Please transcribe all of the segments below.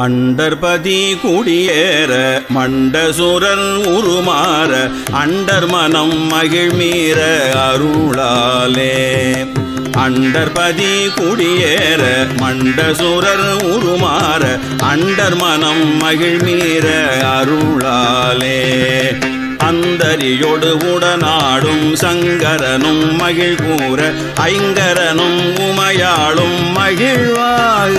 அண்டர்பதி குடியேற மண்டசுரன் உருமாற அண்டர் மனம் மகிழ்மீற அருளாலே. அண்டர்பதி குடியேற மண்டசுரர் உருமாற அண்டர் மனம் மகிழ்மீற அருளாலே. அந்தரியோடு உடனாடும் சங்கரனும் மகிழ்கூற ஐங்கரனும் உமையாளும் மகிழ்வாக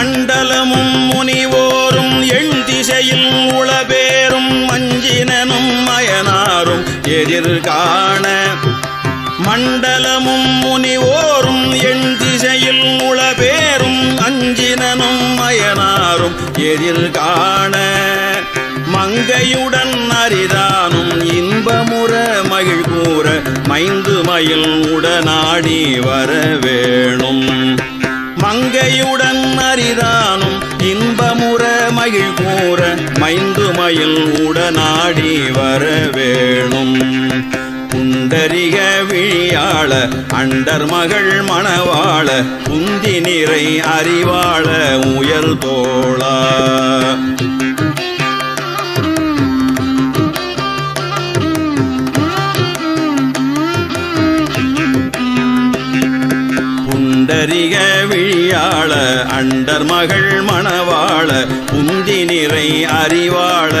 மண்டலமும் முனிவோரும் எண் திசையில் உளபேரும் மஞ்சினனும் மயனாரும் எதிர்காண. மண்டலமும் முனிவோரும் எண் திசையில் உளபேரும் அஞ்சினனும் மயனாரும் எதிர்காண. மங்கையுடன் அரிதானும் இன்பமுற மகிழ் கூற மைந்து மயில் உடனாடி வர வேணும் மங்கையுடன் அரிதானும் இன்பமுற மகிழ் கூற மைந்து மயில் உடனாடி வர வேணும் குண்டரிக விழியாள அண்டர் மகள் மணவாள குந்தி நிறை அறிவாள உயர் தோளா அண்டரிக விழியாள அண்டர் மகள் மணவாள உந்தி நிறை அறிவாள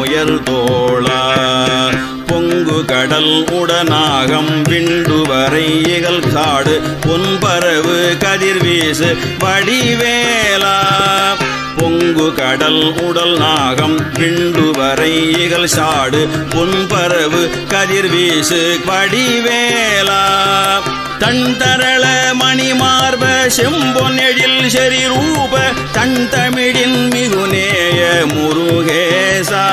உயர் தோளா. பொங்கு கடல் உடனாகம் விண்டு வரை இகல் காடு பொன்பரவு கதிர்வீசு வடிவேலா. பொங்கு கடல் உடல் நாகம் விண்டு வரை இகல் சாடு பொன்பரவு கதிர்வீசு படிவேலா தண்டரள தரள மணிமார்ப செம்பொன்னெழில் செறி ரூப தன் தமிழின் மிகுநேய முருகேசா.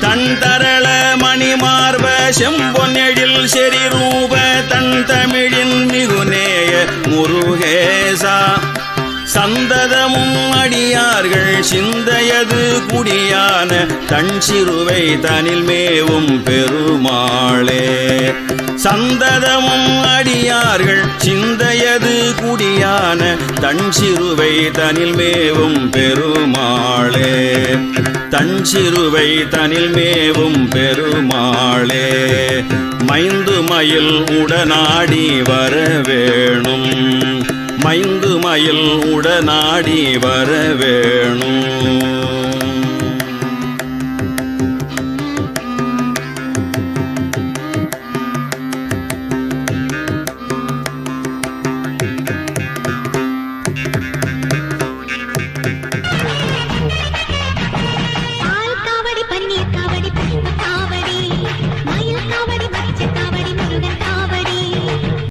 தண்டரள தரள மணிமார்ப செம்பொன்னெழில் செறி ரூப தன் தமிழின் மிகுநேய முருகேசா. சந்ததமும் அடியார்கள் சிந்தையது குடியான தன் சிறுவை தனில் மேவும் பெருமாளே. சந்ததமும் அடி அடியார்கள் சிந்தையது குடியான தன் சிறுவை தனில் மேவும் பெருமாளே. தன் சிறுவை தனில் மேவும் பெருமாளே. மைந்து மயில் உடனாடி வர வேணும். மைந்து மயில் உடனாடி வர வேணும்.